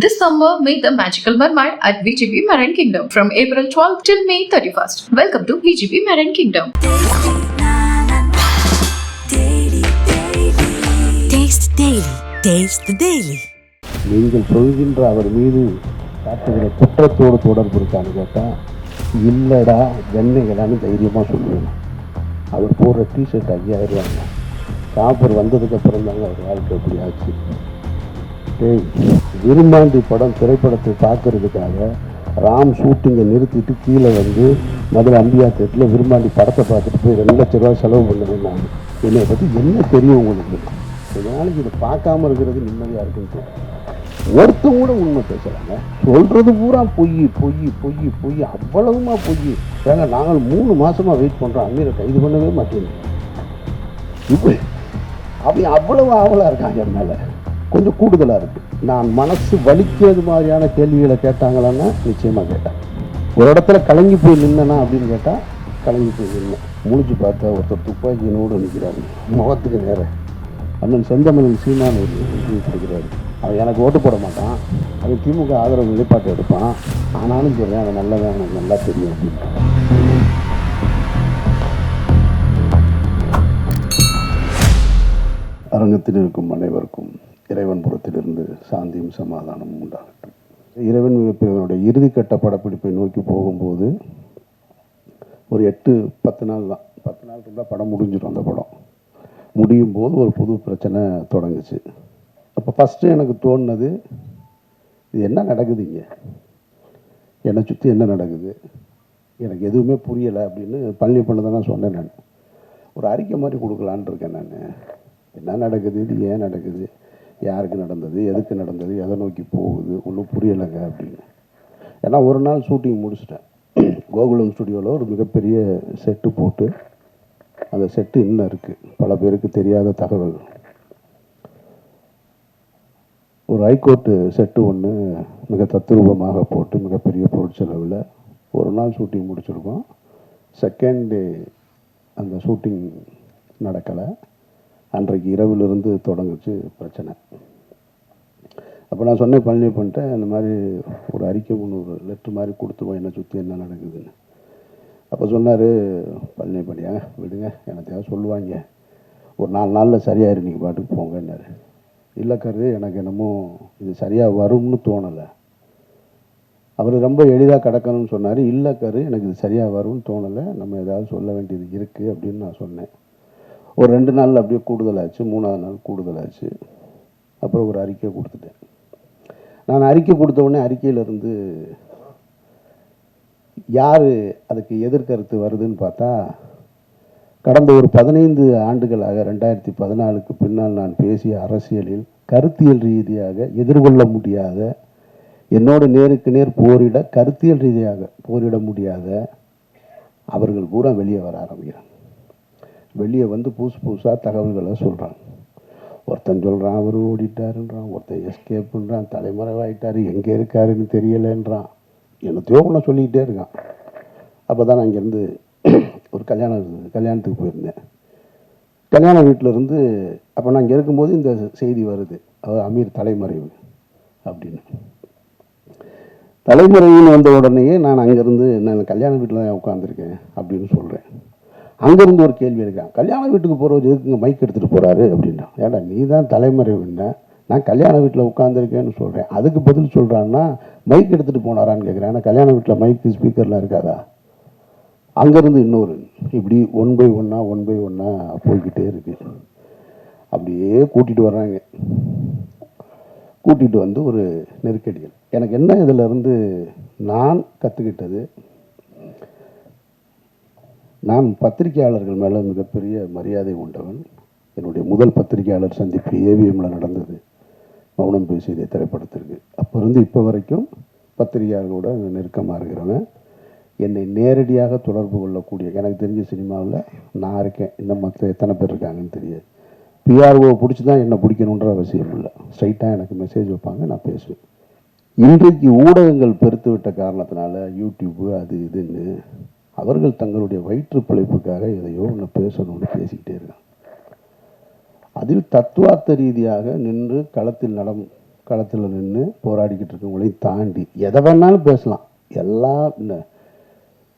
This summer, meet the magical mermaid at VGP Marine Kingdom from April 12th till May 31st. Welcome to VGP Marine Kingdom. Taste Daily. Taste the Daily. நீங்கள் சொல்கின்ற அவர் மீது காட்டுகிற குற்றத்தோடு தொடர்பு இருக்கான்னு கேட்டால் இல்லைடா வெண்ணைகளான்னு தைரியமாக சொல்லுவேன் அவர் போடுற டிஷர்ட் ஐயாயிரம் ரூபாங்க காப்பர் வந்ததுக்கப்புறம் தாங்க அவர் வாழ்க்கை எப்படி ஆச்சு டேய் விரும்பாண்டி படம் திரைப்படத்தை பார்க்கறதுக்காக ராம் ஷூட்டிங்கை நிறுத்திட்டு கீழே வந்து மதுரை அம்பியா தேட்டில் விரும்பாண்டி படத்தை பார்த்துட்டு போய் ரெண்டு லட்ச ரூபா செலவு பண்ணுவேன் நான் என்னை பற்றி என்ன தெரியும் உங்களுக்கு? கொஞ்ச நாளைக்கு இதை பார்க்காம இருக்கிறது நிம்மதியாக இருக்குன்னு ஒருத்தம் கூட உண்மை பேசுகிறாங்க சொல்கிறது பூரா பொய் பொய் பொய் பொய் அவ்வளவுமா பொய். ஏங்க நாங்கள் மூணு மாதமாக வெயிட் பண்ணுறோம் அமீரை கைது பண்ணவே மாட்டேங்குது இப்போ அப்படி அவ்வளவு ஆவலாக இருக்காங்க என் மேலே. கொஞ்சம் கூடுதலாக இருக்குது நான் மனசு வலிக்கிறது மாதிரியான கேள்விகளை கேட்டாங்களான்னா நிச்சயமாக கேட்டேன். ஒரு இடத்துல கலங்கி போய் நின்னனா அப்படின்னு கேட்டால் கலங்கி போய் நின்னேன். முழிச்சு பார்த்தா ஒருத்தர் துப்பாக்கியினோடு நிற்கிறாரு. முகத்துக்கு நேர. அண்ணன் செந்தமிழன் சீமான் கொடுக்குறாரு. அவன் எனக்கு ஓட்டு போட மாட்டான். அவன் திமுக ஆதரவு நிலைப்பாட்டை எடுப்பான். ஆனாலும் சொல்கிறேன் அவன் நல்லதான் எனக்கு நல்லா தெரியும் அப்படின்னு. அரங்கத்தில் இருக்கும் அனைவருக்கும் இறைவன் புறத்திலிருந்து சாந்தியும் சமாதானமும் உண்டாகட்டும். இறைவன் மிகப்பெரியவனுடைய இறுதிக்கட்ட படப்பிடிப்பை நோக்கி போகும்போது ஒரு எட்டு பத்து நாள் தான். பத்து நாள் இருந்தால் படம் முடிஞ்சிடும் அந்த படம். முடியும் போது ஒரு புது பிரச்சனை தொடங்குச்சு. அப்போ ஃபஸ்ட்டு எனக்கு தோணுனது இது என்ன நடக்குது இங்கே? என்னை சுற்றி என்ன நடக்குது? எனக்கு எதுவுமே புரியலை அப்படின்னு பழனி பண்ண தான் நான் சொன்னேன் நான். ஒரு அறிக்கை மாதிரி கொடுக்கலான்னு இருக்கேன் நான். என்ன நடக்குது? இது ஏன் நடக்குது? யாருக்கு நடந்தது எதுக்கு நடந்தது எதை நோக்கி போகுது ஒன்றும் புரியலைங்க அப்படின்னு. ஏன்னா ஒரு நாள் ஷூட்டிங் முடிச்சிட்டேன். கோகுலம் ஸ்டுடியோவில் ஒரு மிகப்பெரிய செட்டு போட்டு அந்த செட்டு இன்னும் இருக்குது பல பேருக்கு தெரியாத தகவல். ஒரு ஹைகோர்ட்டு செட்டு ஒன்று மிக தத்ரூபமாக போட்டு மிகப்பெரிய பொருட்செலவில் ஒரு நாள் ஷூட்டிங் முடிச்சிருக்கோம். செகண்ட் டே அந்த ஷூட்டிங் நடக்கலை. அன்றைக்கு இரவிலிருந்து தொடங்குச்சு பிரச்சனை. அப்போ நான் சொன்னேன் பழனி பண்ணிட்டேன் இந்த மாதிரி ஒரு அறிக்கை ஒன்று ஒரு லெட்ரு மாதிரி கொடுத்துருவோம் என்னை சுற்றி என்ன நடக்குதுன்னு. அப்போ சொன்னார் பழனி பண்ணியா விடுங்க எனத்தையாவது சொல்லுவாங்க. ஒரு நாலு நாளில் சரியாயிரு நீங்கள் பாட்டுக்கு போங்கன்னாரு. இல்லை கரு எனக்கு என்னமோ இது சரியாக வரும்னு தோணலை. அவர் ரொம்ப எளிதாக கிடக்கணும்னு சொன்னார். இல்லை கரு எனக்கு இது சரியாக வரும்னு தோணலை. நம்ம ஏதாவது சொல்ல வேண்டியது இருக்குது அப்படின்னு நான் சொன்னேன். ஒரு ரெண்டு நாளில் அப்படியே கூடுதலாச்சு மூணாவது நாள் கூடுதலாச்சு. அப்புறம் ஒரு அறிக்கை கொடுத்துட்டேன். நான் அறிக்கை கொடுத்த உடனே அறிக்கையிலிருந்து யார் அதுக்கு எதிர்கருத்து வருதுன்னு பார்த்தா கடந்த ஒரு பதினைந்து ஆண்டுகளாக ரெண்டாயிரத்தி பதினாலுக்கு பின்னால் நான் பேசிய அரசியலில் கருத்தியல் ரீதியாக எதிர்கொள்ள முடியாத என்னோடு நேருக்கு நேர் போரிட கருத்தியல் ரீதியாக போரிட முடியாத அவர்கள் பூரா வெளியே வர ஆரம்பிக்கிறாங்க. வெளியே வந்து புதுசு புதுசாக தகவல்களை சொல்கிறான் ஒருத்தன் சொல்கிறான் அவர் ஓடிட்டாருன்றான் ஒருத்தன் எஸ்கேப்புன்றான் தலைமறைவாயிட்டார் எங்கே இருக்காருன்னு தெரியலைன்றான். என்னத்தையோ ஒன்று சொல்லிக்கிட்டே இருக்கான். அப்போ தான் நான் இங்கேருந்து ஒரு கல்யாணம் இருந்தது கல்யாணத்துக்கு போயிருந்தேன். கல்யாண வீட்டில் இருந்து அப்போ நான் இங்கே இருக்கும்போது இந்த செய்தி வருது அவர் அமீர் தலைமறைவு அப்படின்னு. தலைமறைவுன்னு வந்த உடனேயே நான் அங்கேருந்து நான் கல்யாண வீட்டில் தான் உட்காந்துருக்கேன் அப்படின்னு சொல்கிறேன் அங்கேருந்து ஒரு கேள்வி எடுக்கிறான் கல்யாண வீட்டுக்கு போகிறவர் எதுக்குங்க மைக் எடுத்துகிட்டு போகிறாரு அப்படின்றான். ஏடா நீ தான் தலைமறைவுன்ன நான் கல்யாண வீட்டில் உட்காந்துருக்கேன்னு சொல்கிறேன் அதுக்கு பதில் சொல்கிறான்னா மைக் எடுத்துகிட்டு போனாரான்னு கேட்குறேன் ஏன்னா கல்யாண வீட்டில் மைக்கு ஸ்பீக்கர்லாம் இருக்காதா? அங்கேருந்து இன்னொரு இப்படி ஒன் பை ஒன்றா ஒன் பை ஒன்றா போய்கிட்டே இருக்கு. அப்படியே கூட்டிகிட்டு வர்றாங்க. கூட்டிகிட்டு வந்து ஒரு நெருக்கடிகள். எனக்கு என்ன இதிலிருந்து நான் கற்றுக்கிட்டது நான் பத்திரிகையாளர்கள் மேலே மிகப்பெரிய மரியாதை உண்டவன். என்னுடைய முதல் பத்திரிகையாளர் சந்திப்பு ஏவிஎம்மில் நடந்தது. மௌனம் பேசியதே திரைப்படத்திற்கு. அப்போ இருந்து இப்போ வரைக்கும் பத்திரிகையாளர்களோட நெருக்கமாக இருக்கிறவன் என்னை நேரடியாக தொடர்பு கொள்ளக்கூடிய எனக்கு தெரிஞ்ச சினிமாவில் நான் இருக்கேன். இன்னும் மற்ற எத்தனை பேர் இருக்காங்கன்னு தெரியாது. பிஆர்ஓ பிடிச்சி தான் என்னை பிடிக்கணுன்ற அவசியம் இல்லை. ஸ்ட்ரைட்டாக எனக்கு மெசேஜ் வைப்பாங்க நான் பேசுவேன். இன்றைக்கு ஊடகங்கள் பெருத்து விட்ட காரணத்தினால யூடியூப்பு அது இதுன்னு அவர்கள் தங்களுடைய வயிற்று பிழைப்புக்காக எதையோ ஒன்று பேசணும்னு பேசிக்கிட்டே இருக்காங்க. அதில் தத்துவார்த்த ரீதியாக நின்று களத்தில் நடம் களத்தில் நின்று போராடிக்கிட்டு இருக்கவங்களையும் தாண்டி எதை வேணாலும் பேசலாம். எல்லாம்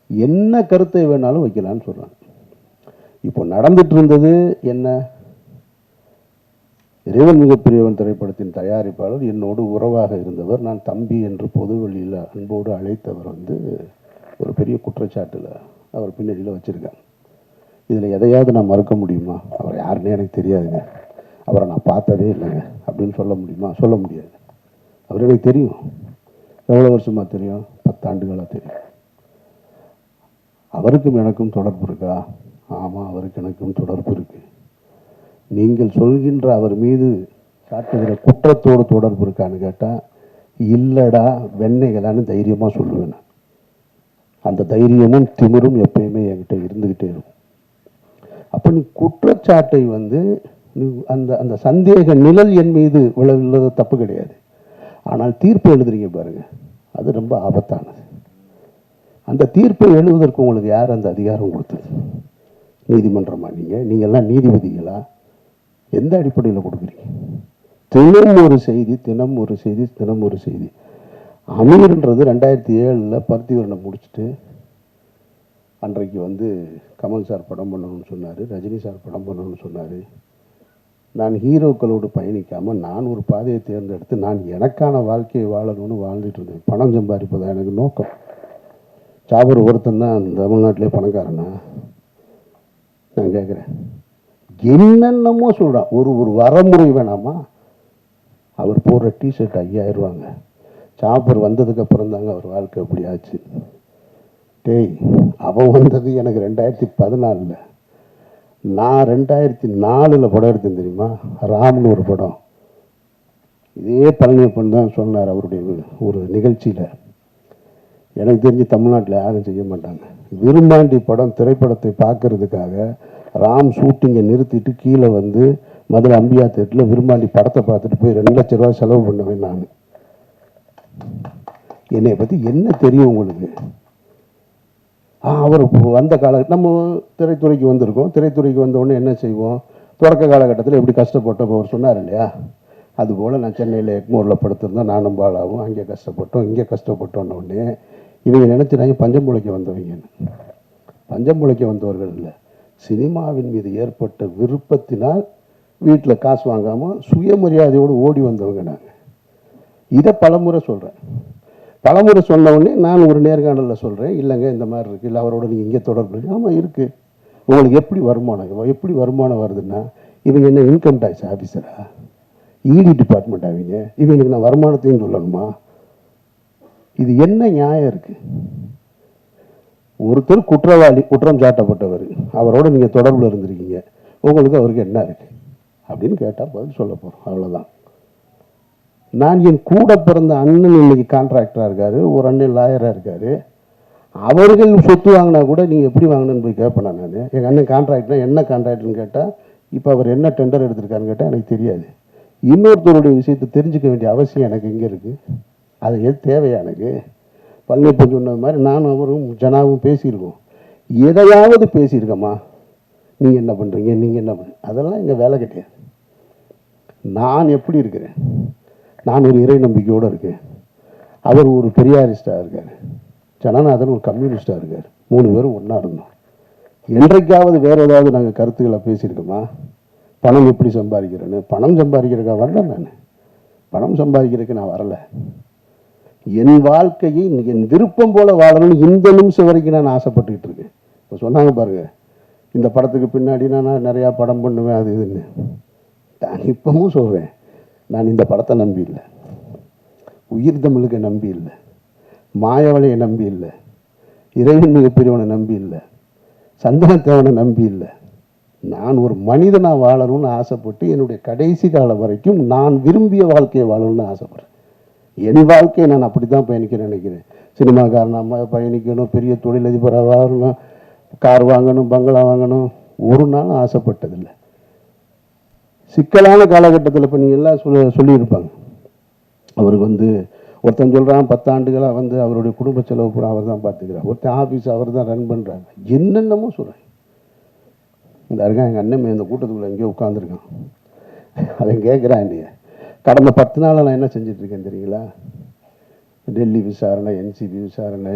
என்ன- கருத்தை வேணாலும் வைக்கலாம்னு சொல்கிறாங்க இப்போ நடந்துட்டு இருந்தது என்ன? இறைவன் மிகப்பெரியவன் திரைப்படத்தின் தயாரிப்பாளர் என்னோடு உறவாக இருந்தவர் நான் தம்பி என்று பொதுவெளியில் அன்போடு அழைத்தவர் வந்து ஒரு பெரிய குற்றச்சாட்டில் அவர் பின்னணியில் வச்சுருக்கேன் இதில் எதையாவது நான் மறுக்க முடியுமா? அவர் யாருன்னே எனக்கு தெரியாதுங்க. அவரை நான் பார்த்ததே இல்லைங்க. அப்படின்னு சொல்ல முடியுமா? சொல்ல முடியாது. அவர் எனக்கு தெரியும். எவ்வளோ வருஷமாக தெரியும்? பத்தாண்டுகளாக தெரியும். அவருக்கும் எனக்கும் தொடர்பு இருக்கா? ஆமாம் அவருக்கு எனக்கும் தொடர்பு இருக்கு. நீங்கள் சொல்கின்ற அவர் மீது சாட்டுகிற குற்றத்தோடு தொடர்பு இருக்கான்னு கேட்டால் இல்லடா வெண்ணெய்களான்னு தைரியமாக சொல்லுவேன் நான். அந்த தைரியமும் திமிரும் எப்பயுமே என்கிட்ட இருந்துக்கிட்டே இருக்கும். அப்போ நீ குற்றச்சாட்டை வந்து நீ அந்த அந்த சந்தேக நிழல் என் மீது விழவில்லாத தப்பு கிடையாது. ஆனால் தீர்ப்பு எழுதுறீங்க பாருங்க. அது ரொம்ப ஆபத்தானது. அந்த தீர்ப்பை எழுதுவதற்கு உங்களுக்கு யார் அந்த அதிகாரம் கொடுத்தது? நீதிமன்றமா நீங்கள் நீங்கள்லாம் நீதிபதிகளா? எந்த அடிப்படையில் கொடுக்குறீங்க? தினம் ஒரு செய்தி தினம் ஒரு செய்தி தினம் ஒரு செய்தி. அமீர்ன்றது ரெண்டாயிரத்தி ஏழில் பருத்திவரனை முடிச்சுட்டு அன்றைக்கு வந்து கமல் சார் படம் பண்ணணும்னு சொன்னார் ரஜினி சார் படம் பண்ணணும்னு சொன்னார். நான் ஹீரோக்களோடு பயணிக்காமல் நான் ஒரு பாதையை தேர்ந்தெடுத்து நான் எனக்கான வாழ்க்கையை வாழணும்னு வாழ்ந்துட்டு இருந்தேன். பணம் சம்பாதிப்பதான் எனக்கு நோக்கம். சாபர் ஒருத்தன் தான் தமிழ்நாட்டிலே பணக்காரனா? நான் கேட்குறேன் என்னென்னமோ சொல்கிறான் ஒரு ஒரு வரமுறை வேணாமா? அவர் போடுற டிஷர்ட் ஐயாயிரம் ரூபாங்க. சாப்பர் வந்ததுக்கப்புறம் தாங்க அவர் வாழ்க்கை அப்படி ஆச்சு. டேய் அவன் வந்தது எனக்கு ரெண்டாயிரத்தி பதினாலில். நான் ரெண்டாயிரத்தி நாலில் படம் எடுத்தேன் தெரியுமா? ராம்னு ஒரு படம். இதே பழனியப்பன் தான் சொன்னார் அவருடைய ஒரு நிகழ்ச்சியில். எனக்கு தெரிஞ்சு தமிழ்நாட்டில் யாரும் செய்ய மாட்டாங்க. விரும்பாண்டி படம் திரைப்படத்தை பார்க்கறதுக்காக ராம் ஷூட்டிங்கை நிறுத்திட்டு கீழே வந்து மதுரை அம்பியா தேட்டில் விரும்பாண்டி படத்தை பார்த்துட்டு போய் ரெண்டு லட்ச ரூபா செலவு பண்ணுவேன் நான். என்னை பற்றி என்ன தெரியும் உங்களுக்கு? அவர் வந்த கால நம்ம திரைத்துறைக்கு வந்திருக்கோம். திரைத்துறைக்கு வந்த உடனே என்ன செய்வோம்? தொடக்க காலகட்டத்தில் எப்படி கஷ்டப்பட்டோம் அவர் சொன்னார் இல்லையா? அதுபோல் நான் சென்னையில் எக்மூரில் படுத்திருந்தேன். நானும் பாலாவும் அங்கே கஷ்டப்பட்டோம். இங்கே கஷ்டப்பட்டோன்ன உடனே இவங்க நினச்சினாங்க பஞ்சம் வந்தவங்கன்னு பஞ்சம் வந்தவர்கள் இல்லை. சினிமாவின் மீது ஏற்பட்ட விருப்பத்தினால் வீட்டில் காசு வாங்காமல் சுயமரியாதையோடு ஓடி வந்தவங்க நாங்கள் இதை பலமுறை சொல்கிறேன் பலமுறை சொன்ன உடனே நான் ஒரு நேர்காணலில் சொல்கிறேன் இல்லைங்க இந்த மாதிரி இருக்குது இல்லை அவரோட நீங்கள் இங்கே தொடர்பு ஆமாம் இருக்குது உங்களுக்கு எப்படி வருமானம் எப்படி வருமானம் வருதுன்னா இவங்க என்ன இன்கம் டேக்ஸ் ஆஃபீஸரா இடி டிபார்ட்மெண்ட் ஆவீங்க இவங்களுக்கு நான் வருமானத்தையும் சொல்லணுமா? இது என்ன நியாயம் இருக்குது ஒருத்தர் குற்றவாளி குற்றம் சாட்டப்பட்டவர். அவரோட நீங்கள் தொடர்பில் இருந்திருக்கீங்க. உங்களுக்கு அவருக்கு என்ன இருக்குது அப்படின்னு கேட்டால் பதில் சொல்ல போகிறோம் அவ்வளோதான் நான் என் கூட பிறந்த அண்ணன் இன்னைக்கு கான்ட்ராக்டராக இருக்காரு ஒரு அண்ணன் லாயராக இருக்காரு. அவர்கள் சொத்து வாங்கினா கூட நீங்கள் எப்படி வாங்கினேன்னு போய் கேட்பேன் நான்? எங்கள் அண்ணன் கான்ட்ராக்ட்னா என்ன கான்ட்ராக்ட்னு கேட்டால் இப்போ அவர் என்ன டெண்டர் எடுத்திருக்காருன்னு கேட்டால் எனக்கு தெரியாது. இன்னொருத்தருடைய விஷயத்தை தெரிஞ்சுக்க வேண்டிய அவசியம் எனக்கு எங்கே இருக்குது அது எது தேவையா எனக்கு? பழனிப்பன் சொன்னது மாதிரி நானும் அவரும் ஜனாவும் பேசியிருக்கோம். எதையாவது பேசியிருக்கம்மா. நீங்கள் என்ன பண்ணுறீங்க நீங்கள் என்ன பண்ணுறீங்க அதெல்லாம் எங்கள் வேலை கிடையாது. நான் எப்படி இருக்கிறேன்? நான் ஒரு இறை நம்பிக்கையோடு இருக்கேன். அவர் ஒரு பெரியாரிஸ்டாக இருக்கார். ஜனநாதன் ஒரு கம்யூனிஸ்டாக இருக்கார். மூணு பேரும் ஒன்றா இருந்தோம். என்றைக்காவது வேறு ஏதாவது நாங்கள் கருத்துக்களை பேசியிருக்கோமா? பணம் எப்படி சம்பாதிக்கிறேன்னு? பணம் சம்பாதிக்கிறக்கா வரல நான். பணம் சம்பாதிக்கிறதுக்கு நான் வரலை. என் வாழ்க்கையை என் விருப்பம் போல் வாழணும்னு இந்த நிமிஷம் வரைக்கும் நான் ஆசைப்பட்டுக்கிட்டு இருக்கேன். இப்போ சொன்னாங்க பாருங்கள் இந்த படத்துக்கு பின்னாடி நான் நிறையா படம் பண்ணுவேன் அது இதுன்னு. நான் இப்பவும் சொல்கிறேன் நான் இந்த படத்தை நம்பி இல்லை. உயிர் தமிழுக்கு நம்பி இல்லை. மாயவளையை நம்பி இல்லை. இறைவன் மிகப்பெரியவனை நம்பி இல்லை. சந்தனத்தேவனை நம்பி இல்லை. நான் ஒரு மனிதனாக வாழணும்னு ஆசைப்பட்டு என்னுடைய கடைசி காலம் வரைக்கும் நான் விரும்பிய வாழ்க்கையை வாழணும்னு ஆசைப்பட்றேன். என் வாழ்க்கையை நான் அப்படி தான் பயணிக்கிறேன் நினைக்கிறேன். சினிமாக்காரனாக பயணிக்கணும் பெரிய தொழிலதிபராக வாழணும் கார் வாங்கணும் பங்களா வாங்கணும். ஒரு நாளும் ஆசைப்பட்டதில்லை. சிக்கலான காலகட்டத்தில் இப்போ நீங்கள் எல்லாம் சொல்ல சொல்லியிருப்பாங்க. அவருக்கு வந்து ஒருத்தன் சொல்கிறான் பத்தாண்டுகளாக வந்து அவருடைய குடும்ப செலவு பூரா அவர் தான் பார்த்துக்கிறார் ஒருத்தன் ஆஃபீஸ் அவர் தான் ரன் பண்ணுறாங்க என்னென்னமோ சொல்கிறேன் இந்த இருக்கான் எங்கள் அண்ணன் இந்த கூட்டத்துக்குள்ளே எங்கேயோ உட்காந்துருக்கான் அவன் கேட்குறான் இல்லையே கடந்த பத்து நாளாக நான் என்ன செஞ்சிட்ருக்கேன் இருக்கேன் தெரியுங்களா? டெல்லி விசாரணை என்சிபி விசாரணை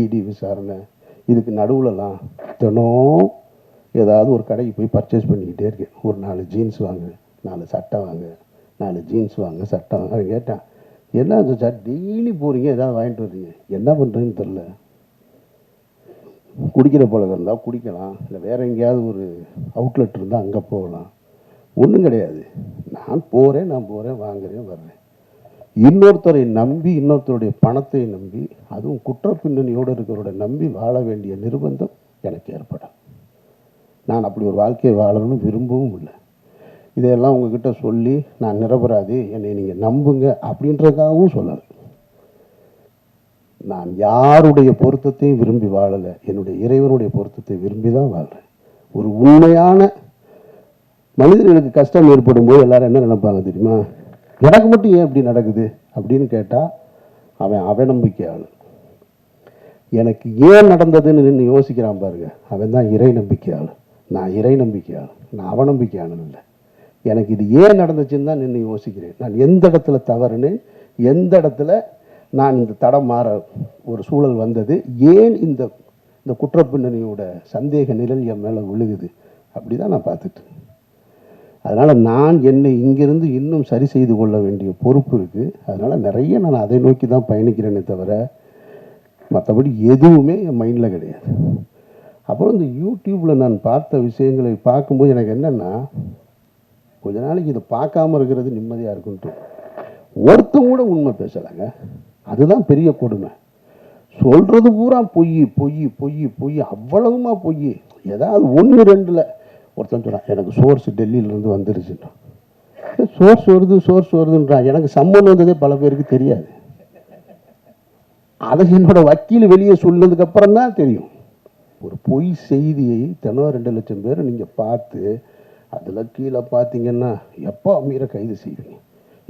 இடி விசாரணை இதுக்கு நடுவில்லாம் தினம் ஏதாவது ஒரு கடைக்கு போய் பர்ச்சேஸ் பண்ணிக்கிட்டே இருக்கேன். ஒரு நாலு ஜீன்ஸ் வாங்க நாலு சட்டை வாங்க நாலு ஜீன்ஸ் வாங்க சட்டை வாங்க அவன் கேட்டான். என்ன சார் டெய்லி போகிறீங்க ஏதாவது வாங்கிட்டு வர்றீங்க? என்ன பண்ணுறதுன்னு தெரில குடிக்கிற பழக்கம் இருந்தால் குடிக்கலாம். இல்லை வேறு எங்கேயாவது ஒரு அவுட்லெட் இருந்தால் அங்கே போகலாம். ஒன்றும் கிடையாது. நான் போகிறேன் நான் போகிறேன் வாங்குறேன் வர்றேன். இன்னொருத்தரை நம்பி இன்னொருத்தருடைய பணத்தை நம்பி அதுவும் குற்ற பின்னணியோடு இருக்கிறவரை நம்பி வாழ வேண்டிய நிர்பந்தம் எனக்கு ஏற்படும். நான் அப்படி ஒரு வாழ்க்கையை வாழணும்னு விரும்பவும் இல்லை. இதையெல்லாம் உங்ககிட்ட சொல்லி நான் நிரபராதி என்னை நீங்கள் நம்புங்க அப்படின்றதுக்காகவும் சொல்லலை. நான் யாருடைய பொருத்தத்தையும் விரும்பி வாழலை. என்னுடைய இறைவனுடைய பொருத்தத்தை விரும்பி தான் வாழ்கிறேன் ஒரு உண்மையான மனிதர்களுக்கு கஷ்டம் ஏற்படும் போது எல்லாரும் என்ன நினைப்பாங்க தெரியுமா? எனக்கு மட்டும் ஏன் இப்படி நடக்குது? அப்படின்னு கேட்டால் அவன் அவநம்பிக்கையாளன். எனக்கு ஏன் நடந்ததுன்னு நின்று யோசிக்கிறான் பாருங்க. அவன் தான் இறை ஆள் நான் இறை நம்பிக்கையாளன் நான் அவநம்பிக்கையாளன் இல்லை எனக்கு இது ஏன் நடந்துச்சுன்னு தான் நின்று யோசிக்கிறேன். நான் எந்த இடத்துல தவறுன்னு எந்த இடத்துல நான் இந்த தடம் மாற ஒரு சூழல் வந்தது ஏன் இந்த இந்த குற்றப்பின்னணியோட சந்தேக நிழல் என் மேலே விழுகுது அப்படி தான் நான் பார்த்துட்டேன் அதனால் நான் என்னை இங்கிருந்து இன்னும் சரி செய்து கொள்ள வேண்டிய பொறுப்பு இருக்குது அதனால் நிறைய நான் அதை நோக்கி தான் பயணிக்கிறேனே தவிர மற்றபடி எதுவுமே என் மைண்டில் கிடையாது. அப்புறம் இந்த யூடியூப்பில் நான் பார்த்த விஷயங்களை பார்க்கும்போது எனக்கு என்னென்னா கொஞ்ச நாளைக்கு இதை பார்க்காம இருக்கிறது நிம்மதியாக இருக்குன்ட்டு. ஒருத்தம் கூட உண்மை பேசலைங்க. அதுதான் பெரிய கொடுமை. சொல்கிறது பூரா பொய் பொய் பொய் பொய் அவ்வளவுமா பொய். ஏதாவது ஒன்று ரெண்டில். ஒருத்தன் சொன்னான் எனக்கு சோர்ஸ் டெல்லியிலேருந்து வந்துருச்சுன்னா சோர்ஸ் வருது சோர்ஸ் வருதுன்றான். எனக்கு சம்மன் வந்ததே பல பேருக்கு தெரியாது. அதை என்னோடய வக்கீல் வெளியே சொன்னதுக்கப்புறம் தான் தெரியும். ஒரு பொய் செய்தியை தினம் ரெண்டு லட்சம் பேர் நீங்கள் பார்த்து அதில் கீழே பார்த்தீங்கன்னா எப்போ அமீரை கைது செய்வீங்க?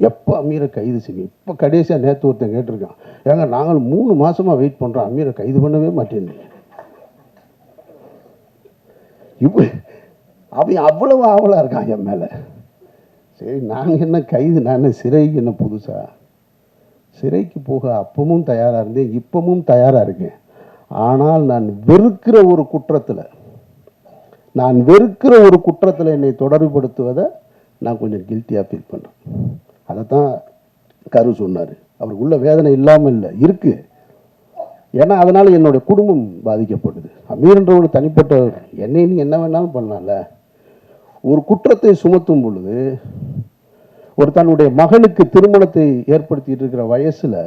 எப்போ அமீரை கைது செய்வீங்க? இப்போ கடைசியாக நேற்று ஒருத்தன் கேட்டிருக்கான். ஏங்க நாங்கள் மூணு மாதமாக வெயிட் பண்ணுறோம் அமீரை கைது பண்ணவே மாட்டேன்னு. இப்போ அவன் அவ்வளவு ஆவலாக இருக்கான் என் மேலே. சரி நாங்கள் என்ன கைது நான் சிறைக்கு என்ன புதுசா? சிறைக்கு போக அப்பவும் தயாராக இருந்தேன் இப்பவும் தயாராக இருக்கேன். ஆனால் நான் வெறுக்கிற ஒரு குற்றத்தில் நான் வெறுக்கிற ஒரு குற்றத்தில் என்னை தொடர்புபடுத்துவதை நான் கொஞ்சம் கில்ட்டியாக ஃபீல் பண்ணுறேன் அதை தான் கரு சொன்னார். அவருக்கு உள்ள வேதனை இல்லாமல் இல்லை இருக்குது ஏன்னா அதனால் என்னுடைய குடும்பம் பாதிக்கப்படுது. அமீர்ன்ற ஒரு தனிப்பட்ட என்னை நீ என்ன வேணாலும் பண்ணலாம்ல. ஒரு குற்றத்தை சுமத்தும் பொழுது ஒரு தன்னுடைய மகனுக்கு திருமணத்தை ஏற்படுத்திட்டு இருக்கிற வயசில்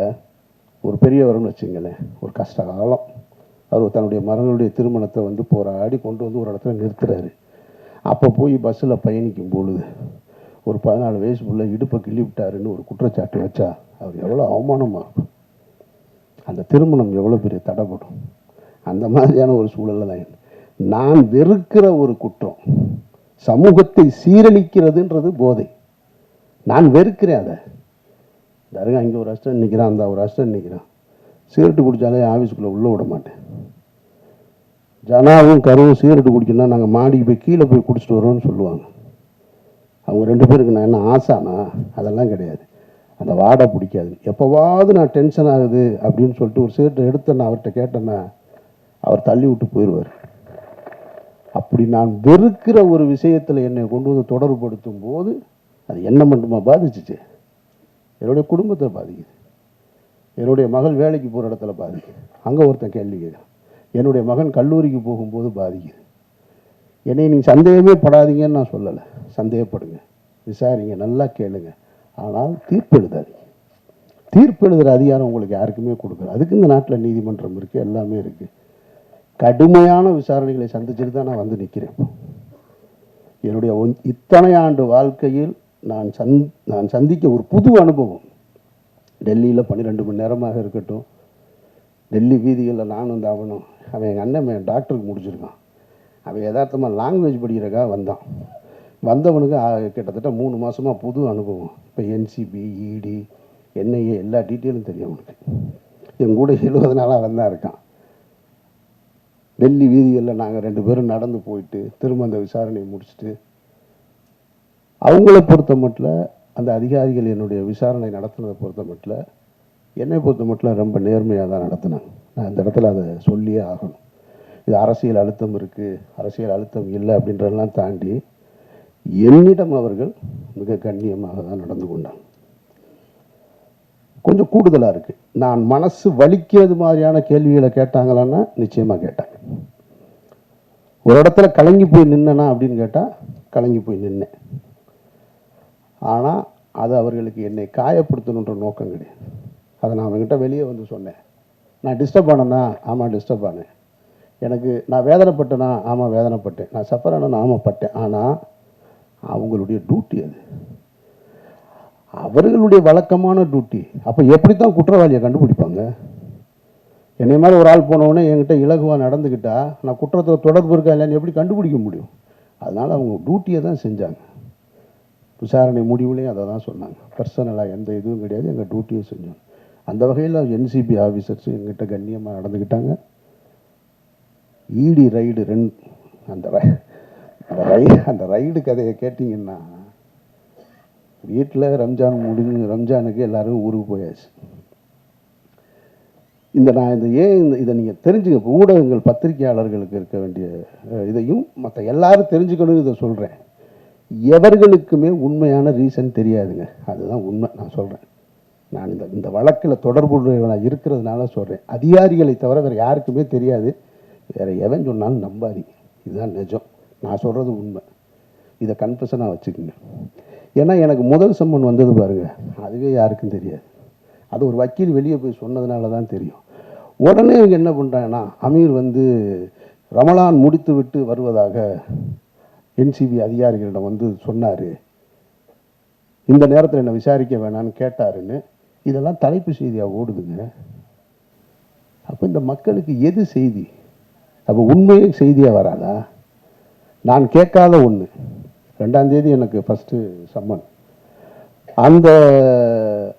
ஒரு பெரியவர்னு வச்சுங்களேன் ஒரு கஷ்ட காலம். அவர் தன்னுடைய மகனுடைய திருமணத்தை வந்து போராடி கொண்டு வந்து ஒரு இடத்துல நிறுத்துறாரு. அப்போ போய் பஸ்ஸில் பயணிக்கும் பொழுது ஒரு பதினாலு வயசு பிள்ளை இடுப்பை கிள்ளி விட்டாருன்னு ஒரு குற்றச்சாட்டு வச்சா அவர் எவ்வளோ அவமானமாக இருக்கும் அந்த திருமணம் எவ்வளோ பெரிய தடைப்படும் அந்த மாதிரியான ஒரு சூழலில் தான் நான் வெறுக்கிற ஒரு குற்றம் சமூகத்தை சீரழிக்கிறதுன்றது போதை. நான் வெறுக்கிறேன் அதை. தருங்க இங்கே ஒரு அஷ்டம் நிற்கிறான் அந்த ஒரு அஷ்டம் நிற்கிறான் சிகரெட்டு குடித்தாலே ஆஃபீஸுக்குள்ளே உள்ளே விட மாட்டேன். ஜனாவும் கருவும் சிகரெட்டு குடிக்கணும்னா நாங்கள் மாடிக்கு போய் கீழே போய் குடிச்சிட்டு வரோம்னு சொல்லுவாங்க. அவங்க ரெண்டு பேருக்கு நான் என்ன ஆசானா? அதெல்லாம் கிடையாது. அந்த வாடை பிடிக்காது. எப்போவாவது நான் டென்ஷன் ஆகுது அப்படின்னு சொல்லிட்டு ஒரு சிகரெட்டை எடுத்து நான் அவர்கிட்ட கேட்டேன்னா அவர் தள்ளி விட்டு போயிடுவார் அப்படி நான் வெறுக்கிற ஒரு விஷயத்தில் என்னை கொண்டு வந்து தொடர்புபடுத்தும் போது அது என்ன மட்டுமா பாதிச்சிச்சு? என்னுடைய குடும்பத்தை பாதிக்குது. என்னுடைய மகள் வேலைக்கு போகிற இடத்துல பாதிக்குது. அங்கே ஒருத்தன் கேள்வி கேட்குறான். என்னுடைய மகன் கல்லூரிக்கு போகும்போது பாதிக்குது. என்னை நீங்கள் சந்தேகமே படாதீங்கன்னு நான் சொல்லலை. சந்தேகப்படுங்க. விசாரிங்க. நல்லா கேளுங்க. ஆனால் தீர்ப்பு எழுதாதீங்க. தீர்ப்பு எழுதுகிற அதிகாரம் உங்களுக்கு யாருக்குமே கொடுக்கல. அதுக்கு இந்த நாட்டில் நீதிமன்றம் இருக்குது எல்லாமே இருக்குது கடுமையான விசாரணைகளை சந்திச்சுட்டு தான் நான் வந்து நிற்கிறேன் என்னுடைய ஒன்- இத்தனை ஆண்டு வாழ்க்கையில் நான் சந் நான் சந்திக்க ஒரு புது அனுபவம். டெல்லியில் பன்னிரெண்டு மணி நேரமாக இருக்கட்டும். டெல்லி வீதிகளில் நானும் இந்த அவனும் அவன் எங்கள் அண்ணன் டாக்டருக்கு முடிச்சிருக்கான். அவன் யதார்த்தமாக லாங்குவேஜ் படிக்கிறக்காக வந்தான். வந்தவனுக்கு கிட்டத்தட்ட மூணு மாதமாக புது அனுபவம். இப்போ என்சிபி இடி என்ஐஏ எல்லா டீட்டெயிலும் தெரியும் அவனுக்கு. என் கூட எழுபது நாளாக வந்தான் இருக்கான். டெல்லி வீதிகளில் நாங்கள் ரெண்டு பேரும் நடந்து போயிட்டு திரும்ப அந்த விசாரணையை முடிச்சுட்டு அவங்கள பொறுத்த மட்டும் அந்த அதிகாரிகள் என்னுடைய விசாரணை நடத்தினதை பொறுத்த மட்டும் என்னை பொறுத்த மட்டும் ரொம்ப நேர்மையாக தான் நடத்தினாங்க. நான் அந்த இடத்துல அதை சொல்லியே ஆகணும். இது அரசியல் அழுத்தம் இருக்குது அரசியல் அழுத்தம் இல்லை அப்படின்றதெல்லாம் தாண்டி என்னிடம் அவர்கள் மிக கண்ணியமாக தான் நடந்து கொண்டாங்க. கொஞ்சம் கூடுதலாக இருக்குது நான் மனசு வலிக்கிறது மாதிரியான கேள்விகளை கேட்டாங்களான்னா நிச்சயமாக கேட்டாங்க. ஒரு இடத்துல கலங்கி போய் நின்னனா அப்படின்னு கேட்டால் கலங்கி போய் நின்னேன். ஆனால் அது அவர்களுக்கு என்னை காயப்படுத்தணுன்ற நோக்கம் கிடையாது. அதை நான் அவங்ககிட்ட வெளியே வந்து சொன்னேன். நான் டிஸ்டர்ப் ஆனேன்னா ஆமாம் டிஸ்டர்ப் ஆனேன். எனக்கு நான் வேதனைப்பட்டேனா ஆமாம் வேதனைப்பட்டேன். நான் சஃபர் ஆனேன்னா ஆமாம் பட்டேன். ஆனால் அவங்களுடைய டியூட்டி அது. அவர்களுடைய வழக்கமான டியூட்டி அப்போ எப்படி தான் குற்றவாளியை கண்டுபிடிப்பாங்க? என்னை மாதிரி ஒரு ஆள் போனவுடனே என்கிட்ட இலகுவாக நடந்துக்கிட்டால் நான் குற்றத்தில் தொடர்பு இருக்கா இல்லைன்னு எப்படி கண்டுபிடிக்க முடியும்? அதனால் அவங்க டியூட்டியை தான் செஞ்சாங்க. விசாரணை முடிவுலையும் அதை தான் சொன்னாங்க பர்சனலாக எந்த இதுவும் கிடையாது. எங்கள் டியூட்டியும் செஞ்சோம் அந்த வகையில் என்சிபி ஆஃபீஸர்ஸ் எங்கிட்ட கண்ணியமாக நடந்துக்கிட்டாங்க. ஈடி ரைடு ரெண்டு அந்த ரை- அந்த ரை அந்த ரைடு கதையை கேட்டிங்கன்னா வீட்டில் ரம்ஜான் முடிஞ்சு ரம்ஜானுக்கு எல்லோரும் ஊருக்கு போயாச்சு. இந்த நான் இந்த ஏன் இந்த இதை நீங்கள் தெரிஞ்சுக்க ஊடகங்கள் பத்திரிகையாளர்களுக்கு இருக்க வேண்டிய இதையும் மற்ற எல்லாரும் தெரிஞ்சுக்கணும்னு இதை சொல்கிறேன் எவர்களுக்குமே உண்மையான ரீசன் தெரியாதுங்க. அதுதான் உண்மை நான் சொல்கிறேன் நான் இந்த இந்த வழக்கில் தொடர்புடையவனாக இருக்கிறதுனால சொல்கிறேன் அதிகாரிகளை தவிர வேறு யாருக்குமே தெரியாது. வேறு எவன் சொன்னாலும் நம்பாதி இதுதான் நிஜம். நான் சொல்கிறது உண்மை. இதை கன்ஃபெஷனாக வச்சுக்கோங்க. ஏன்னா எனக்கு முதல் சம்மன் வந்தது பாருங்கள் அதுவே யாருக்கும் தெரியாது. அது ஒரு வக்கீல் வெளியே போய் சொன்னதுனால தான் தெரியும். உடனே இவங்க என்ன பண்ணுறாங்கன்னா அமீர் வந்து ரமலான் முடித்து விட்டு வருவதாக என்சிபி அதிகாரிகளிடம் வந்து சொன்னார் இந்த நேரத்தில் என்னை விசாரிக்க வேணான்னு கேட்டாருன்னு இதெல்லாம் தலைப்பு செய்தியாக ஓடுதுங்க. அப்போ இந்த மக்களுக்கு எது செய்தி? அப்போ உண்மையே செய்தியாக வராதா? நான் கேட்காத ஒன்று ரெண்டாம் தேதி எனக்கு ஃபஸ்ட்டு சம்மன். அந்த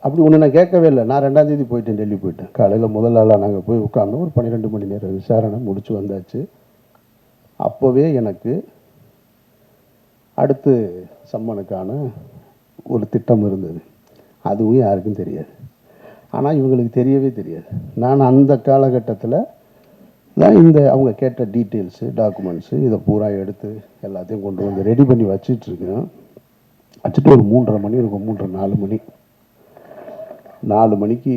அப்படி ஒன்று நான் கேட்கவே இல்லை. நான் ரெண்டாம் தேதி போயிட்டேன் டெல்லி போயிட்டேன். காலையில் முதல் நாளாக நாங்கள் போய் உட்கார்ந்தோம். ஒரு பன்னிரெண்டு மணி நேரம் விசாரணை முடித்து வந்தாச்சு. அப்போவே எனக்கு அடுத்து சம்மனுக்கான ஒரு திட்டம் இருந்தது. அதுவும் யாருக்கும் தெரியாது. ஆனால் இவங்களுக்கு தெரியவே தெரியாது. நான் அந்த காலகட்டத்தில் தான் இந்த அவங்க கேட்ட டீட்டெயில்ஸு டாக்குமெண்ட்ஸு இதை பூரா எடுத்து எல்லாத்தையும் கொண்டு வந்து ரெடி பண்ணி வச்சிட்ருக்கேன் வச்சுட்டு ஒரு மூன்றரை மணி இருக்கும். மூன்றரை நாலு மணி. நாலு மணிக்கு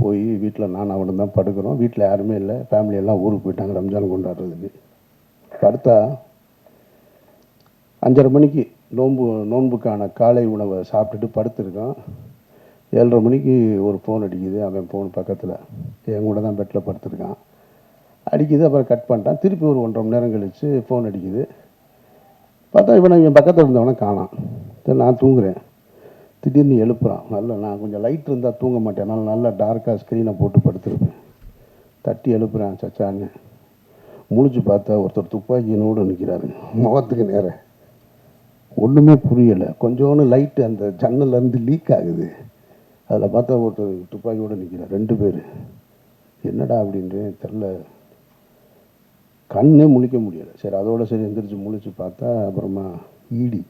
போய் வீட்டில் நான் அவனும் தான் படுக்கிறோம். வீட்டில் யாருமே இல்லை. ஃபேமிலியெல்லாம் ஊருக்கு போயிட்டாங்க ரம்ஜான் கொண்டாடுறதுக்கு. படுத்தா அஞ்சரை மணிக்கு நோன்பு நோன்புக்கான காலை உணவை சாப்பிட்டுட்டு படுத்திருக்கான். ஏழரை மணிக்கு ஒரு ஃபோன் அடிக்குது. அவன் ஃபோன் பக்கத்தில். என் கூட தான் பெட்டில் படுத்திருக்கான். அடிக்குது அப்புறம் கட் பண்ணிட்டான். திருப்பி ஒரு ஒன்றரை மணி நேரம் கழித்து ஃபோன் அடிக்குது. பார்த்தா இவன் என் பக்கத்தில் இருந்தவனை காணான். சரி நான் தூங்குறேன். திடீர்னு எழுப்புறான். நல்ல நான் கொஞ்சம் லைட் இருந்தால் தூங்க மாட்டேன். அதனால் நல்லா டார்க்காக ஸ்க்ரீனை போட்டு படுத்துருப்பேன். தட்டி எழுப்புறேன் சச்சான்னு. முழிச்சு பார்த்தா ஒருத்தர் துப்பாக்கியினோடு நிற்கிறாரு முகத்துக்கு நேரம் ஒன்றுமே புரியலை. கொஞ்சோண்டு லைட்டு அந்த ஜன்னல்லேருந்து லீக் ஆகுது. அதில் பார்த்தா ஒருத்தர் துப்பாக்கியோடு நிற்கிறார் ரெண்டு பேர். என்னடா அப்படின்றேன் தெரில கண்ணே முழிக்க முடியலை. சரி அதோட சரி எந்திரிச்சு முழிச்சு பார்த்தா அப்புறமா இடி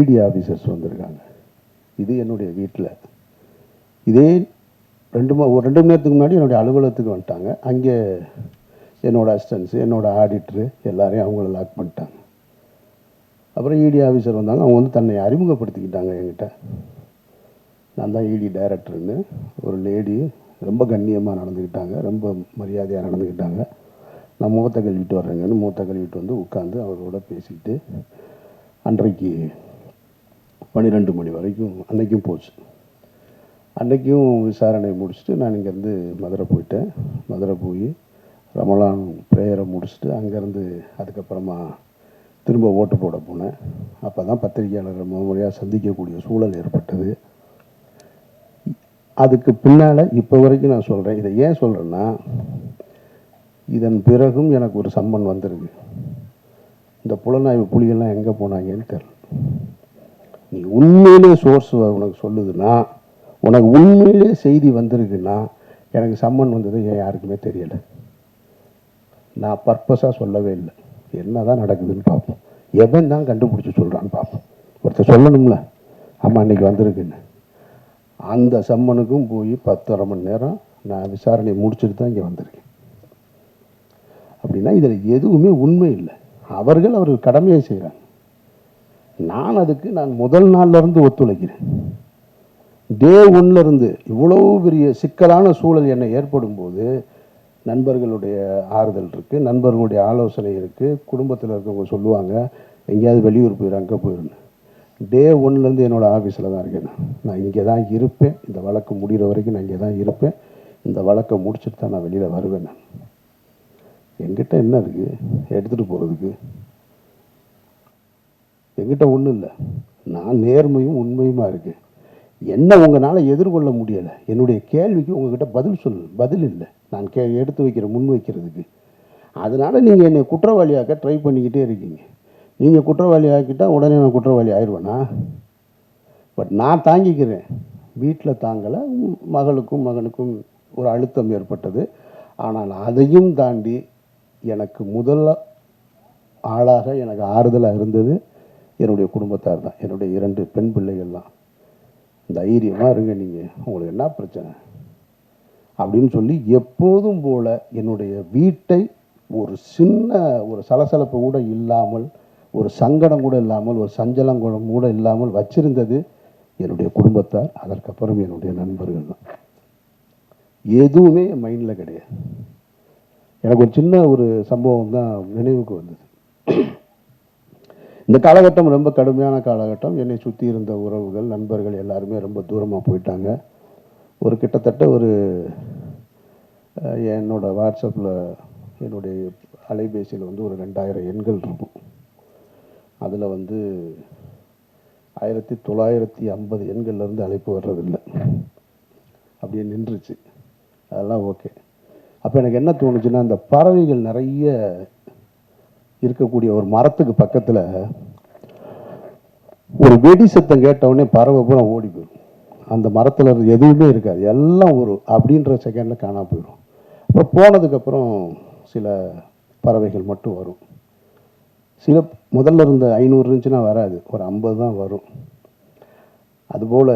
இடி ஆஃபீஸர்ஸ் வந்திருக்காங்க. இது என்னுடைய வீட்டில் இதே ரெண்டு மா ஒரு ரெண்டு மணி நேரத்துக்கு முன்னாடி என்னுடைய அலுவலகத்துக்கு வந்துட்டாங்க. அங்கே என்னோடய அசிஸ்டன்ஸு என்னோட ஆடிட்ரு எல்லாரையும் அவங்கள லாக் பண்ணிட்டாங்க. அப்புறம் இடி ஆஃபீஸர் வந்தாங்க. அவங்க வந்து தன்னை அறிமுகப்படுத்திக்கிட்டாங்க என்கிட்ட. நான் தான் இடி டைரக்டர்னு ஒரு லேடி ரொம்ப கண்ணியமாக நடந்துக்கிட்டாங்க. ரொம்ப மரியாதையாக நடந்துக்கிட்டாங்க. நான் மூத்த கழுவிட்டு வர்றேங்கன்னு மூத்த கழுவிட்டு வந்து உட்காந்து அவரோட பேசிக்கிட்டு அன்றைக்கு பன்னிரெண்டு மணி வரைக்கும் அன்றைக்கும் போச்சு. அன்றைக்கும் விசாரணை முடிச்சுட்டு நான் இங்கேருந்து மதுரை போயிட்டேன். மதுரை போய் ரமலான் ப்ரேயரை முடிச்சுட்டு அங்கேருந்து அதுக்கப்புறமா திரும்ப ஓட்டு போட போனேன். அப்போ தான் பத்திரிகையாளர்கள் முறையாக சந்திக்கக்கூடிய சூழல் ஏற்பட்டது. அதுக்கு பின்னால் இப்போ வரைக்கும் நான் சொல்கிறேன் இதை ஏன் சொல்கிறேன்னா இதன் பிறகும் எனக்கு ஒரு சம்மன் வந்திருக்கு. இந்த புலனாய்வு புலிகள்லாம் எங்கே போனாங்கன்னு தெரியல. நீ உண்மையிலே சோர்ஸ் உனக்கு சொல்லுதுன்னா உனக்கு உண்மையிலே செய்தி வந்திருக்குன்னா எனக்கு சம்மன் வந்தது ஏன் யாருக்குமே தெரியலை. நான் பர்பஸாக சொல்லவே இல்லை. என்ன தான் நடக்குதுன்னு பார்ப்போம். எவன் தான் கண்டுபிடிச்சி சொல்கிறான்னு பார்ப்போம். ஒருத்தர் சொல்லணும்ல. ஆமாம் இன்னைக்கு வந்திருக்குன்னு. அந்த சம்மனுக்கும் போய் பத்தரை மணி நேரம் நான் விசாரணை முடிச்சுட்டு தான் இங்கே வந்திருக்கேன். அப்படின்னா இதில் எதுவுமே உண்மை இல்லை. அவர்கள் அவர்கள் கடமையை செய்கிறாங்க நான் அதுக்கு நான் முதல் நாள்ல இருந்து ஒத்துழைக்கிறேன். டே இருந்து இவ்வளோ பெரிய சிக்கலான சூழல் என்னை ஏற்படும் போது நண்பர்களுடைய ஆறுதல் இருக்குது நண்பர்களுடைய ஆலோசனை இருக்குது குடும்பத்தில் இருக்கவங்க சொல்லுவாங்க எங்கேயாவது வெளியூர் போயிரு அங்கே போயிருன்னு. டே ஒன்லேருந்து என்னோடய ஆஃபீஸில் தான் இருக்கேன் நான். இங்கே தான் இருப்பேன். இந்த வழக்கு முடிகிற வரைக்கும் நான் இங்கே தான் இருப்பேன். இந்த வழக்கை முடிச்சுட்டு தான் நான் வெளியில் வருவேன் நான். எங்கிட்ட என்ன இருக்குது எடுத்துகிட்டு போகிறதுக்கு எங்கிட்ட ஒன்றும் இல்லை. நான் நேர்மையும் உண்மையுமாக இருக்கேன். என்ன உங்களால் எதிர்கொள்ள முடியலை? என்னுடைய கேள்விக்கு உங்ககிட்ட பதில் சொல் பதில் இல்லை. நான் கே எடுத்து வைக்கிற முன் வைக்கிறதுக்கு. அதனால் நீங்கள் என்னை குற்றவாளியாக்க ட்ரை பண்ணிக்கிட்டே இருக்கீங்க. நீங்கள் குற்றவாளி ஆக்கிட்டால் உடனே நான் குற்றவாளி ஆயிடுவேனா பட் நான் தாங்கிக்கிறேன். வீட்டில் தாங்கலை மகளுக்கும் மகனுக்கும் ஒரு அழுத்தம் ஏற்பட்டது. ஆனால் அதையும் தாண்டி எனக்கு முதல்ல ஆளாக எனக்கு ஆறுதலாக இருந்தது என்னுடைய குடும்பத்தார் தான். என்னுடைய இரண்டு பெண் பிள்ளைகள் தான். தைரியமாக இருங்க நீங்கள் உங்களுக்கு என்ன பிரச்சனை? அப்படின்னு சொல்லி எப்போதும் போல் என்னுடைய வீட்டை ஒரு சின்ன ஒரு சலசலப்பு கூட இல்லாமல் ஒரு சங்கடம் கூட இல்லாமல் ஒரு சஞ்சலம் கூட கூட இல்லாமல் வச்சிருந்தது என்னுடைய குடும்பத்தார். அதற்கப்புறம் என்னுடைய நண்பர்கள் தான். எதுவுமே என் மைண்டில் கிடையாது. எனக்கு ஒரு சின்ன ஒரு சம்பவம் தான் நினைவுக்கு வந்தது. இந்த காலகட்டம் ரொம்ப கடுமையான காலகட்டம். என்னை சுற்றி இருந்த உறவுகள் நண்பர்கள் எல்லாருமே ரொம்ப தூரமாக போயிட்டாங்க. ஒரு கிட்டத்தட்ட ஒரு என்னோடய வாட்ஸ்அப்பில் என்னுடைய அலைபேசியில் வந்து ஒரு ரெண்டாயிரம் எண்கள் இருக்கும். அதில் வந்து ஆயிரத்தி தொள்ளாயிரத்தி ஐம்பது எண்கள்லேருந்து அழைப்பு வர்றதில்லை. அப்படியே நின்றுச்சு. அதெல்லாம் ஓகே. அப்போ எனக்கு என்ன தோணுச்சுன்னா அந்த பறவைகள் நிறைய இருக்கக்கூடிய ஒரு மரத்துக்கு பக்கத்தில் ஒரு வெடி சத்தம் கேட்டவுடனே பறவை பூரா ஓடி போயிடும். அந்த மரத்தில் எதுவுமே இருக்காது. எல்லாம் ஒரு அப்படின்ற செகண்டில் காணாம போயிடும். அப்புறம் போனதுக்கப்புறம் சில பறவைகள் மட்டும் வரும். சில முதல்ல இருந்த ஐநூறு இருந்துச்சுன்னா வராது. ஒரு ஐம்பது தான் வரும். அதுபோல்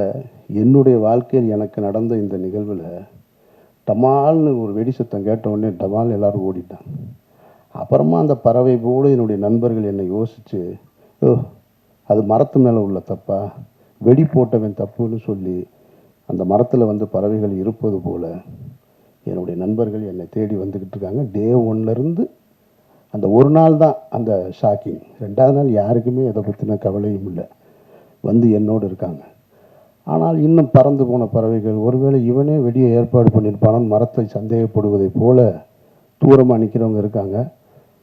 என்னுடைய வாழ்க்கையில் எனக்கு நடந்த இந்த நிகழ்வில் டமால்னு ஒரு வெடி சத்தம் கேட்டவுடனே டமால் எல்லோரும் ஓடிட்டாங்க. அப்புறமா அந்த பறவை போல என்னுடைய நண்பர்கள் என்னை யோசித்து ஓ அது மரத்து மேலே உள்ள தப்பா? வெடி போட்டவன் தப்புன்னு சொல்லி அந்த மரத்தில் வந்து பறவைகள் இருப்பது போல் என்னுடைய நண்பர்கள் என்னை தேடி வந்துக்கிட்டு இருக்காங்க. டே ஒன்லேருந்து அந்த ஒரு நாள் தான் அந்த ஷாக்கிங். ரெண்டாவது நாள் யாருக்குமே இதை பற்றின கவலையும் இல்லை. வந்து என்னோடு இருக்காங்க. ஆனால் இன்னும் பறந்து போன பறவைகள் ஒருவேளை இவனே வெடியை ஏற்பாடு பண்ணியிருப்பானு? மரத்தை சந்தேகப்படுவதைப் போல தூரமாக நிற்கிறவங்க இருக்காங்க.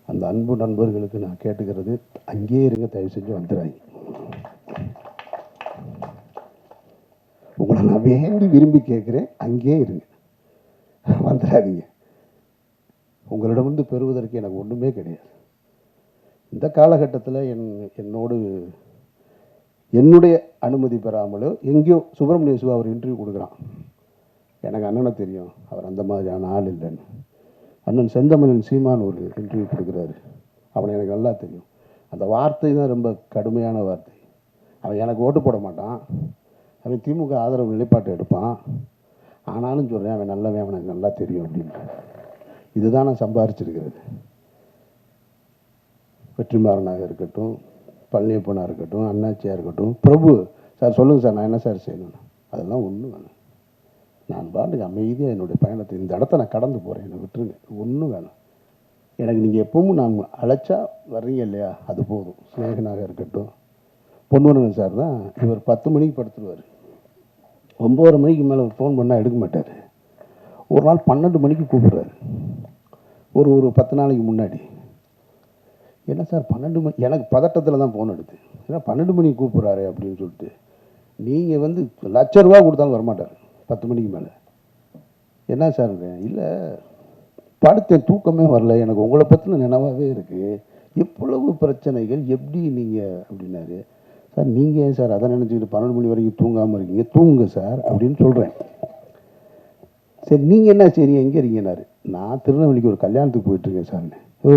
அந்த அன்பு நண்பர்களுக்கு நான் கேட்டுக்கிறது அங்கேயே இருங்க தயவு செஞ்சு வந்துடாங்க உங்களை நான் வேண்டி விரும்பி கேட்குறேன் அங்கேயே இருங்க. வந்துடாதீங்க. உங்களிடம் பெறுவதற்கு எனக்கு ஒன்றுமே கிடையாது. இந்த காலகட்டத்தில் என் என்னோடு என்னுடைய அனுமதி பெறாமலோ எங்கேயோ சுப்பிரமணிய சிவா அவர் இன்டர்வியூ கொடுக்குறான். எனக்கு அண்ணனை தெரியும். அவர் அந்த மாதிரியான ஆள் இல்லைன்னு. அண்ணன் செந்தமலன் சீமான் ஒரு இன்டர்வியூ கொடுக்குறாரு. அவனை எனக்கு நல்லா தெரியும். அந்த வார்த்தை தான் ரொம்ப கடுமையான வார்த்தை. அவன் எனக்கு ஓட்டு போட மாட்டான். அவன் திமுக ஆதரவு நிலைப்பாட்டை எடுப்பான். ஆனாலும் சொல்கிறேன் அவன் நல்லவன் அவனுக்கு நல்லா தெரியும் அப்படின்ட்டு இதுதான் நான் சம்பாரிச்சிருக்கிறது. வெற்றிமாறனாக இருக்கட்டும் பழனியப்பனாக இருக்கட்டும் அண்ணாச்சியாக இருக்கட்டும் பிரபு சார் சொல்லுங்கள் சார் நான் என்ன சார் செய்யணும் அதெல்லாம் ஒன்றும் வேணும். நான் பாட்டுக்கு அமைதியாக என்னுடைய பயணத்தை இந்த இடத்த நான் கடந்து போகிறேன் என்னை விட்டுருங்க. ஒன்றும் வேணும். எனக்கு நீங்கள் எப்பவும் நான் அழைச்சா வர்றீங்க இல்லையா? அது போதும். சிநேகனாக இருக்கட்டும். பொன்வரன் சார் தான் இவர் பத்து மணிக்கு படுத்துருவார். ஒம்பது மணிக்கு மேலே ஃபோன் பண்ணால் எடுக்க மாட்டார். ஒரு நாள் பன்னெண்டு மணிக்கு கூப்பிட்றாரு. ஒரு ஒரு பத்து நாளைக்கு முன்னாடி. என்ன சார் பன்னெண்டு மணி? எனக்கு பதட்டத்தில் தான் ஃபோன் எடுத்து ஏன்னா பன்னெண்டு மணிக்கு கூப்பிட்றாரு அப்படின்னு சொல்லிட்டு. நீங்கள் வந்து லட்ச ரூபா கொடுத்தாலும் வரமாட்டார். பத்து மணிக்கு மேலே. என்ன சார் இல்லை படுத்தேன் தூக்கமே வரல. எனக்கு உங்களை பற்றின நினைவாகவே இருக்குது எவ்வளவு பிரச்சனைகள் எப்படி நீங்கள் அப்படின்னாரு. சார் நீங்கள் ஏன் சார் அதை நினச்சிக்கிட்டு பன்னெண்டு மணி வரைக்கும் தூங்காமல் இருக்கீங்க? தூங்குங்க சார் அப்படின்னு சொல்கிறேன் சரி நீங்கள் என்ன சரி எங்கே இருக்கீங்கன்னாரு. நான் திருநெல்வேலிக்கு ஒரு கல்யாணத்துக்கு போயிட்டுருக்கேன் சார்னு ஓ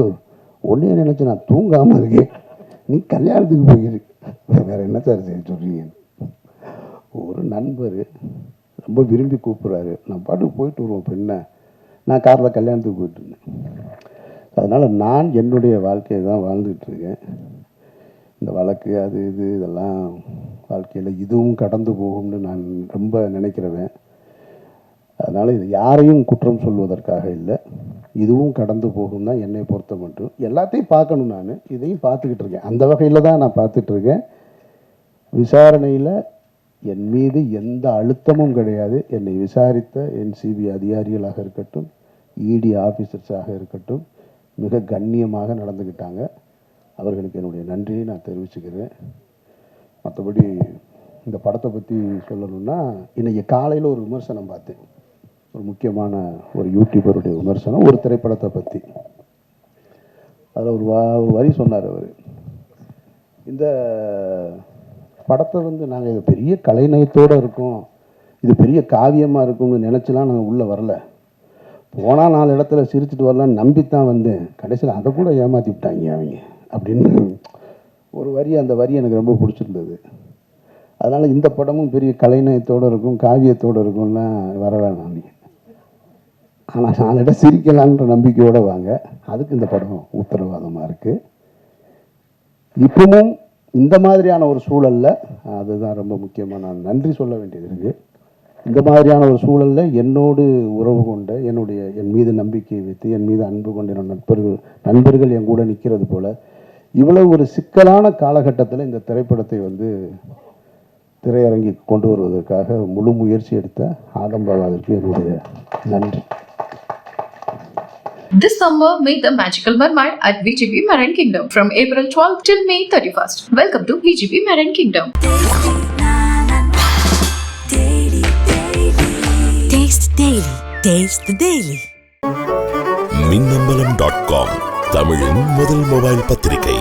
ஒன்றே நினச்சி நான் தூங்காமல் இருக்கேன். நீ கல்யாணத்துக்கு போயிருக்கு வேறு என்ன சார் சரி சொல்கிறீங்க ஒரு நண்பர் ரொம்ப விரும்பி கூப்பிட்றாரு. நான் பாட்டுக்கு போயிட்டு வருவோம் பெண்ணை நான் காரில் கல்யாணத்துக்கு போயிட்டு இருந்தேன். அதனால் நான் என்னுடைய வாழ்க்கையை தான் வாழ்ந்துட்டு இருக்கேன். இந்த வழக்கு அது இது இதெல்லாம் வாழ்க்கையில் இதுவும் கடந்து போகும்னு நான் ரொம்ப நினைக்கிறவன். அதனால் இது யாரையும் குற்றம் சொல்வதற்காக இல்லை. இதுவும் கடந்து போகும் தான் என்னை பொறுத்த மட்டும். எல்லாத்தையும் பார்க்கணும் நான். இதையும் பார்த்துக்கிட்டு இருக்கேன். அந்த வகையில் தான் நான் பார்த்துட்ருக்கேன் விசாரணையில் என் மீது எந்த அழுத்தமும் கிடையாது. என்னை விசாரித்த என்சிபி அதிகாரிகளாக இருக்கட்டும் இடி ஆஃபீஸர்ஸாக இருக்கட்டும் மிக கண்ணியமாக நடந்துக்கிட்டாங்க. அவர்களுக்கு என்னுடைய நன்றியை நான் தெரிவிச்சுக்கிறேன். மற்றபடி இந்த படத்தை பற்றி சொல்லணும்னா இன்றைக்கி காலையில் ஒரு விமர்சனம் பார்த்தேன். ஒரு முக்கியமான ஒரு யூடியூபருடைய விமர்சனம் ஒரு திரைப்படத்தை பற்றி அதில் ஒரு வா ஒரு வரி சொன்னார் அவர். இந்த படத்தை வந்து நாங்கள் இது பெரிய கலைநயத்தோடு இருக்கோம். இது பெரிய காவியமாக இருக்கும்னு நினச்சிலாம் நாங்கள் உள்ளே வரல. போனால் நாலு இடத்துல சிரிச்சுட்டு வரலான்னு நம்பித்தான் வந்தேன். கடைசியில் அதை கூட ஏமாற்றி விட்டாங்க அவங்க. அப்படின்னு ஒரு வரி அந்த வரி எனக்கு ரொம்ப பிடிச்சிருந்தது. அதனால் இந்த படமும் பெரிய கலைநயத்தோடு இருக்கும் காவியத்தோடு இருக்கும்லாம் வர வேணாம் நீங்கள் ஆனால் நாளிட சிரிக்கலான்ற நம்பிக்கையோடு வாங்க. அதுக்கு இந்த படம் உத்தரவாதமாக இருக்குது இப்பவும் இந்த மாதிரியான ஒரு சூழலில் அதுதான் ரொம்ப முக்கியமாக நான் நன்றி சொல்ல வேண்டியது இருக்குது இந்த மாதிரியான ஒரு சூழலில் என்னோடு உறவு கொண்ட என்னுடைய என் மீது நம்பிக்கை வைத்து என் மீது அன்பு கொண்ட என்னோட நண்பர்கள் நண்பர்கள் என் கூட நிற்கிறது போல் இவ்வளவு ஒரு சிக்கலான காலகட்டத்தில் இந்த திரைப்படத்தை வந்து திரையரங்கி கொண்டு வருவதற்காக முழு முயற்சி எடுத்த ஆடம்பாவாவிற்கு என்னுடைய நன்றி. This summer, meet the magical mermaid at VGB Marine Kingdom from April 12th till May 31st. Welcome to VGB Marine Kingdom. Taste Daily. Taste the Daily. Minnambalam dot com தமிழின் முதல் மொபைல் பத்திரிகை